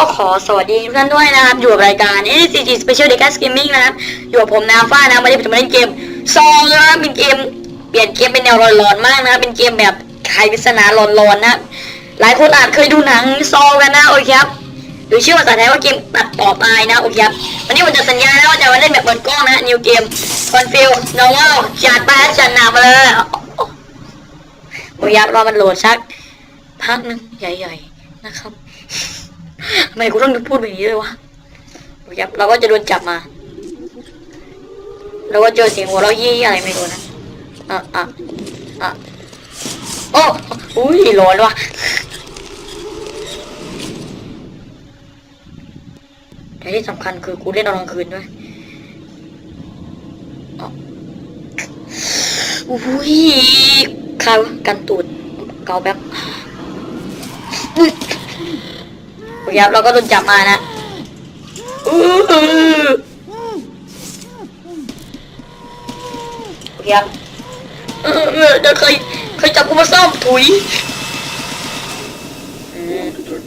็ขอสวัสดีทุกท่านด้วยนะครับ อยู่กับรายการ NCG Special Decas Gaming นะครับ อยู่กับผมนาฟ้านะวันนี้ผมจะมาเล่นเกมซองนะครับเป็นเกม เปลี่ยนเกมเป็นแนวหลอนๆมากนะครับเป็นเกมแบบไขปริศนาหลอนๆนะหลายคนอาจเคยดูหนังซองกันนะโอเคครับหรือชื่อภาษาไทยว่าเกมตัดต่อตายนะโอเคครับวันนี้ผมจะสัญญานะว่าจะมาเล่นแบบเปิดกล้องนะ New Game Confuse Normal จัดไปจัดหนักไปเลยโอเคครับรอมันโหลดสักพักหนึงใหญ่ๆนะครับ ทำไมกูต้องพูดแบบนี้เลยวะโอเครับเราก็จะโดนจับมาแล้วก็เจอเสียงหัวเราะยี่อะไรไม่รู้นะอะอะอะโอ้อุ้ยร้อนว่ะแต่ที่สำคัญคือกูเล่นตอนกลางคืนด้วยอุ้ยคาวกันตูดเกาแบบอุ๊ยโอ เคครับเราก็โดนจับมานะโอเคครับเดี๋ยวเคยเคยจับกูมาซ่อมถุย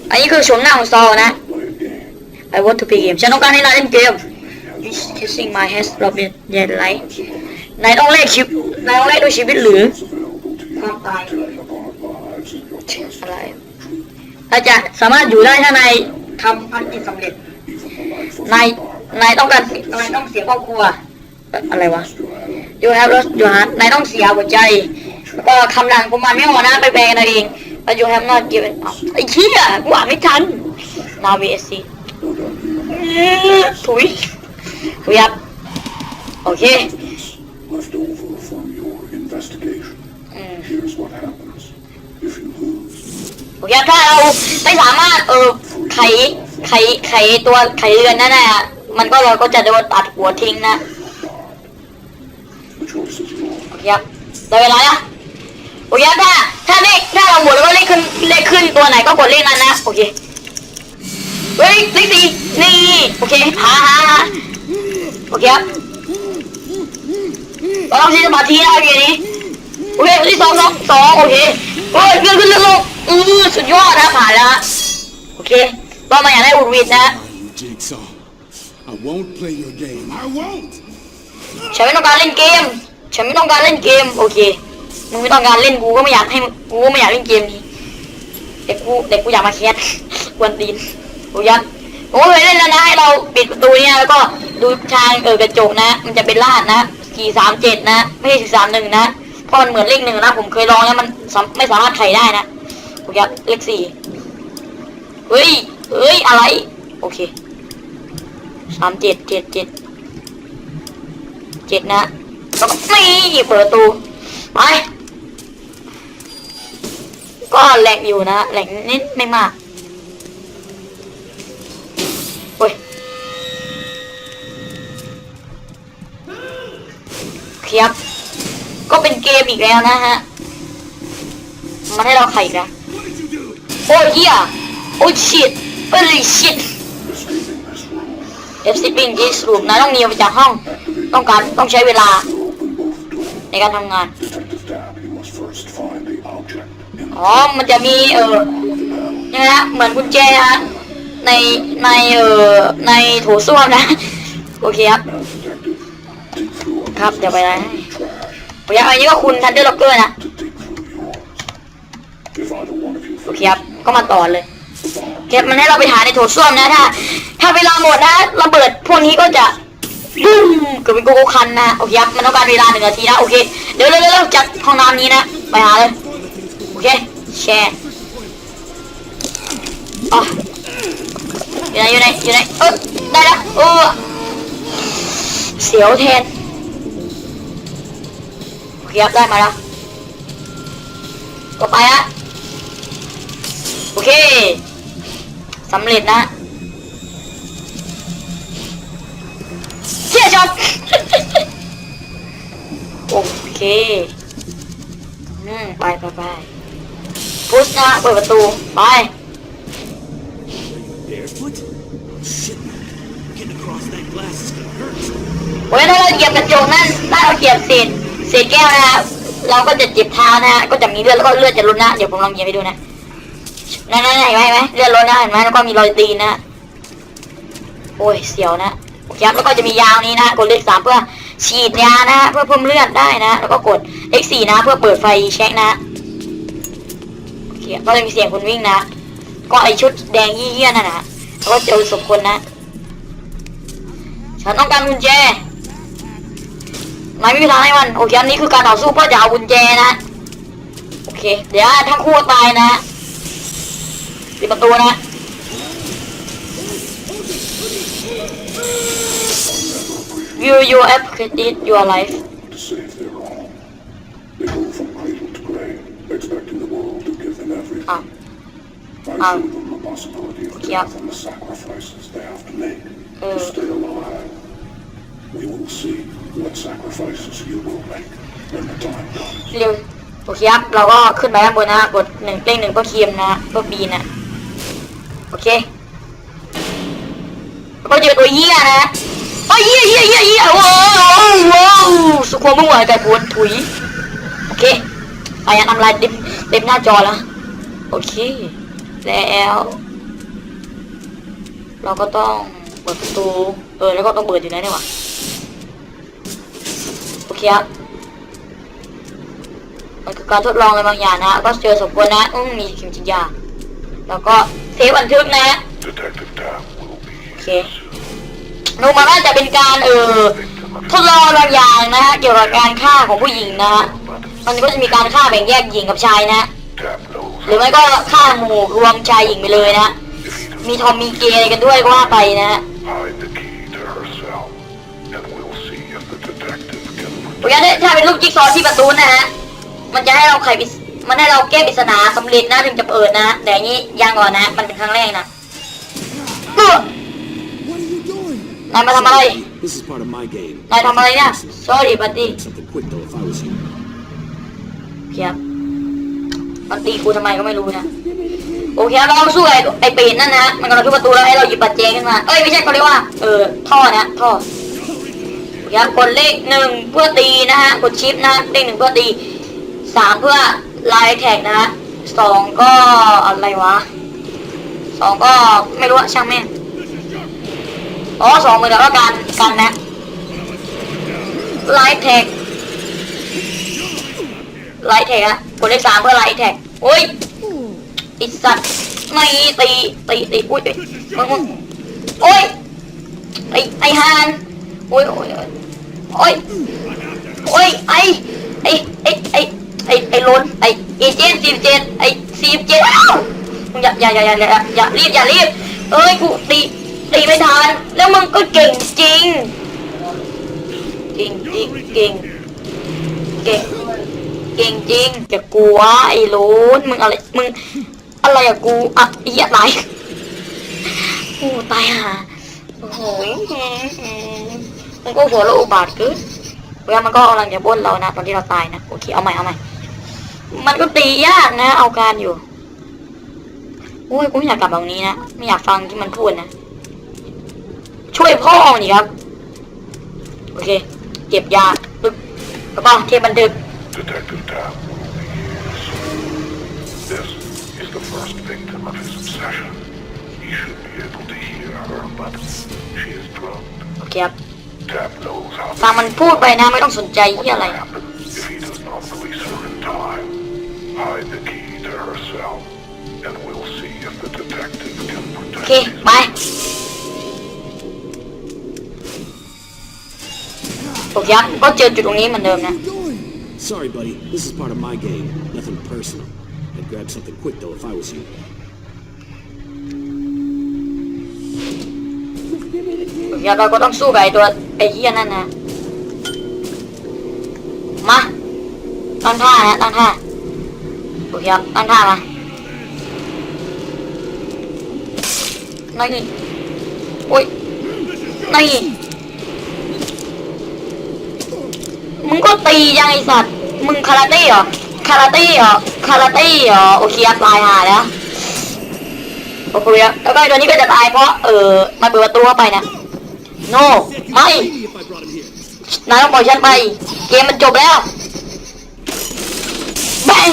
อันนี้คือชมหน้าของซอนะ I want to play game ฉันต้องการให้นายเล่นเกม Is kissing my head Robin เย็นไรนายต้องเล่นชีวิตนายต้องเล่นด้วยชีวิตหรือความตายอะไร เราจะสามารถอยู่ได้ถ้านายทำภารกิจสำเร็จ นาย นายต้องการนายต้องเสียครอบครัวเอ่ออะไรวะ You have lost your heart นายต้องเสียหัวใจแล้วก็คำหลังผมมันไม่ออกนะ ไปแปลกันเอาเอง But you have not given up ไอ้เชี่ยกูอ่านไม่ทัน Now we see ถุยถุยครับโอเค left over from your investigation. อืม Here's what happens if you lose. โอเคถ้าเราไม่สามารถเออไขไขไขตัวไขเรือนนั่นน่ะมันก็เราก็จะโดนตัดหัวทิ้งนะโอเคครับได้เวลาแล้วโอเคถ้าถ้าเลขถ้าเราหมดแล้วก็เลขขึ้นเลขขึ้นตัวไหนก็กดเลขนั้นนะโอเคเฮ้ยเลขสี่นี่โอเคหาหาหาโอเคครับเราต้องใช้สมาธินะโอเคนี้ อเคที่สองสองสองโอเคเฮ้ยเลื่อนขึ้นเลื่อนลงอือสุดยอดนะผ่านแล้วฮะโอเคก็มาอยากได้อุดวิดนะ you, Jigsaw. I won't play your game. I won't! ฉันไม่ต้องการเล่นเกม ฉันไม่ต้องการเล่นเกม โอเค มึงไม่ต้องการเล่นกูก็ไม่อยากให้มึงกูก็ไม่อยากเล่นเกมนี้ เด็กกูเด็กกูอยากมาแคสกวนตีนกูยันผมก็เคยเล่นแล้วนะให้เราปิดประตูเนี่ยแล้วก็ดูทางเออกระจกนะ มันจะเป็นรหัสนะสี่สามเจ็ดนะ ไม่ใช่สี่สามหนึ่งนะ เพราะมันเหมือนเลขหนึ่งนะ ผมเคยลองแล้วมันมไม่สามารถไขได้นะ ผมยันเลขสี่เฮ้ยเฮ้ย อะไร โอเคสามเจ็ดเจ็ดเจ็ดเจ็ดนะแล้วก็นี่เปิดตูไป ก็แหลกอยู่นะแหลกนิดไม่มากโอ้ยเครับ ก็เป็นเกมอีกแล้วนะฮะ มันให้เราไขอีกแล้วโอ้ยเฮียโอ้ยชิตเอ้ยชิต Escaping this room. Escaping this room นะต้องหนีออกไปจากห้อง ต้องการต้องใช้เวลา ในการทำงาน อ๋อ มันจะมีเออนี่ยนะเหมือนกุญแจฮะในในเออในโถส้วมนะ โอเคครับ ครับ เดี๋ยวไปนะ ผมอยากเอาอันนี้ก็คุณทันเดอร์ล็อกเกอร์นะ โอเคครับ ก็มาต่อเลยเก็บมันให้เราไปหาในโถส้วมนะถ้า ถ้าเวลาหมดนะระเบิดพวกนี้ก็จะบึ้มเกิดเป็นโกโก้คันนะโอเคครับมันต้องการเวลาหนึ่งนาทีนะโอเคเดี๋ยวเร็วๆจากห้องน้ำนี้นะไปหาเลยโอเคแชร์อ๋ออยู่ไหนอยู่ไหนอยู่ไหนเออได้แล้วเออเสียวแทน เคครับได้มาแล้วก็ไปฮะโอเคสำเร็จนะเชี่ยช็อตโอเคอืมไปไปไปพุชนะเปิดประตู ไป Barefoot? Shit. Getting across that glass is gonna hurt. โอ้ยถ้าเราเหยียบกระจกนั่นถ้าเราเหยียบเศษ เศษแก้วนะเราก็จะเจ็บเท้านะก็จะมีเลือดแล้วก็เลือดจะรุนนะเดี๋ยวผมลองเหยียบให้ดูนะนั่นนั่นเห็นไหมเห็นไหมเลือดรุนนะเห็นไหมแล้วก็มีรอยตีนนะโอ้ยเสียวนะโอเคครับแล้วก็จะมียางนี้นะกดเลขสามเพื่อฉีดยานะเพื่อเพิ่มเลือดได้นะแล้วก็กด X 4นะ เพื่อเปิดไฟเช็คนะโอเคก็จะมีเสียงคนวิ่งนะ ก็ไอชุดแดงเยี่ยๆนั่นนะแล้วก็เจอศพคนนะฉันต้องการกุญแจ นายไม่มีทางให้มัน โอเคอันนี้คือการต่อสู้เพื่อจะเอากุญแจนะ โอเค เดี๋ยวทั้งคู่ตายนะปิดประตูนะ View your app credit your life to save their own. They go from cradle to grave, expecting the world to give them everything. อ้าว I Um, show them the possibility of yeah. death and the sacrifices they have to make Uh. to stay alive. We will see what sacrifices you will make when the time comes. เร็วโอเคครับ เราก็ขึ้นไปข้างบนนะกดหนึ่งเต้งหนึ่งเพื่อเคลียมนะเพื่อบีนะโอเคแล้วก็เจอตัวเหี้ยนะโอ้ยเหี้ยเหี้ยเหี้ยเหี้ยว้าวว้าวสุขวมึงไหวแต่ปวดถุยโอเคไปยังทำลายเต็มเต็มหน้าจอแล้วโอเค แล้ว เราก็ต้องเปิดประตูเออแล้วก็ต้องเปิดอยู่นะเนี่ยวะ เคครับมันคือการทดลองอะไรบางอย่างนะก็เจอสมควรนะอืมมีจริงๆยาแล้วก็เซฟบันทึกนะ Detective Tab will be โอเคดูมันน่าจะเป็นการเออทดลองบางอย่างนะฮะเกี่ยวกับการฆ่าของผู้หญิงนะฮะมันก็จะมีการฆ่าแบ่งแยกหญิงกับชายนะ Tab knows หรือไม่ก็ฆ่าหมู่รวมชายหญิงไปเลยนะ if he does มีทอมมีเกย์อะไรกันด้วยก็ว่าไปนะฮะ can โอเคถ้าเป็นลูกจิ๊กซอว์ที่ประตูนะฮะ มันจะให้เราไขปริศมันให้เราแก้ปริศนาสำเร็จนะถึงจะเปิดนะ แต่อันนี้ยังก่อนนะ มันเป็นครั้งแรกนะเอ้อ What are you doing? นายมาทำอะไร This is part of my game. นายทำอะไรเนี่ย sorry buddy Something quick though if I was you. เพียบมันตีกูทำไมก็ไม่รู้นะโอเคครับเราสู้ไอ้ไอ้ปีนนั่นนะมันกำลังทุบประตูแล้วให้เราหยิบปัจเจขึ้นมาเอ้ยไม่ใช่เขาเรียกว่าเออท่อนะท่อโอเครับกดเลขหนึ่งเพื่อตีนะฮะกดชิปนะเลขหนึ่งเพื่อตีสามเพื่อไลน์แท็กนะฮะสองก็อะไรวะสองก็ไม่รู้อะช่างแม่งอ๋อสองมือแล้วก็การกันนะไลน์แท็กไลท์แท็กอะกดเลขสามเพื่อไลท์แท็กโอ้ยไอสัตว์ไม่ตีตีตีอุ้ยมึงมึงโอ้ยไอไอฮานโอ้ยโอ้ย โอ้ยโอ้ยไอไอไอไอไอไอโลนไอเอเจนต์สิบเจ็ดไอสิบเจ็ดมึงอย่าอย่าอย่าอย่าอย่ารีบอย่ารีบเอ้ยกูตีตีไม่ทันแล้วมึงก็เก่งจริงเก่งจริงเก่งเก่งเก่งจริงอย่ากลัวไอ้โลนมึงอะไรมึงอะไรอะกูอะไอ้เหี้ยตายโอ้ตายห่าโอ้โห มันก็หัวเราะอุบาทเกินเวลามันก็กำลังจะบ้นเรานะตอนที่เราตายนะโอเคเอาใหม่เอาใหม่ มันก็ตียากนะ เอาการอยู่โอ้ยกูไม่อยากกลับแบบนี้นะไม่อยากฟังที่มันพูดนะช่วยพ่อนี่ครับ โอเค เก็บยาปึ๊บแล้วก็เทปบันทึก Detective Tab will be his. This is the first victim of his obsession. He should be able to hear her, but she is drugged. โอเคครับ Tab knows how ฟังมันพูดไปนะ ไม่ต้องสนใจที่อะไร will happen if he does not release her in time. Hide the key to her cell, and we'll see if the detective can โอ protect เค his ไป โอเคครับ ก็เจอจุดตรงนี้เหมือนเดิมนะ What are you doing? Sorry, buddy. This is part of my game. Nothing personal. I'd grab something quick though if I was you. โอเคครับเราก็ต้องสู้กับไอ้ตัวไ อ้เหี้ยนั่นนะมาตั้งท่านะตั้งท่าโอเคครับตั้งท่ามานี่โอ้ยนี่มึงก็ตียังไอสัตว์มึงคาราเต้เหรอคาราเต้เหรอคาราเต้เหรอโอเคครับตายหาแล้วโอเคครับแล้วก็ไอตัวนี้ก็จะตายเพราะเออมาเปิดประตูเข้าไปนะโน ไม่นายต้องปล่อยฉันไป เกมมันจบแล้วแบง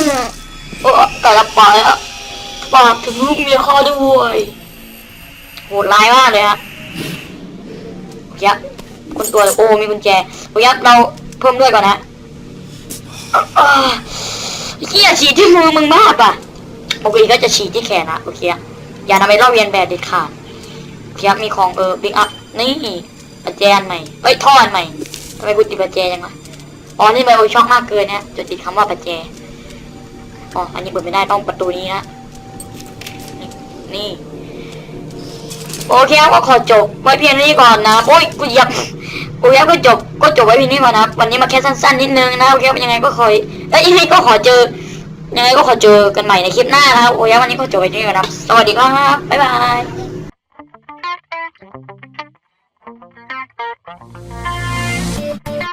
โอ้แต่ละปล่อยแล้วฝากถึงลูกเมียข้อด้วยโหดร้ายมากเลยฮะเคครับคนตัวโอ้มีกุญแจโอเคครับเราเพิ่มด้วยก่อนนะเฮียฉีดที่มือมึงมากอะโอเคก็จะฉีดที่แขนนะโอเคอย่านำไปเล่าเรียนแบบเด็ดขาดเคครับมีของเออบิ๊กอัพนี่ ปัจแจอันใหม่เอ้ยท่ออันใหม่ทำไมกูติดปัจแจยังไงอ๋อนี่ไบโอช็อกมากเกินนะจะติดคำว่าปัจแจอ๋ออันนี้เปิดไม่ได้ต้องประตูนี้นะนี่โอเคครับก็ขอจบไว้เพียงนี้ก่อนนะโอ้ยกูเยับโอเคครับก็จบก็จบไว้เพียงนี้ก่อนนะวันนี้มาแค่สั้นๆนิดนึงนะโอเคยังไงก็ขอเอ้ยยังไงก็ขอเจอยังไงก็ขอเจอกันใหม่ในคลิปหน้านะครับโอเคครับวันนี้ก็จบไว้ที่นี่ก่อนนะครับสวัสดีครับบ๊ายบาย Bye.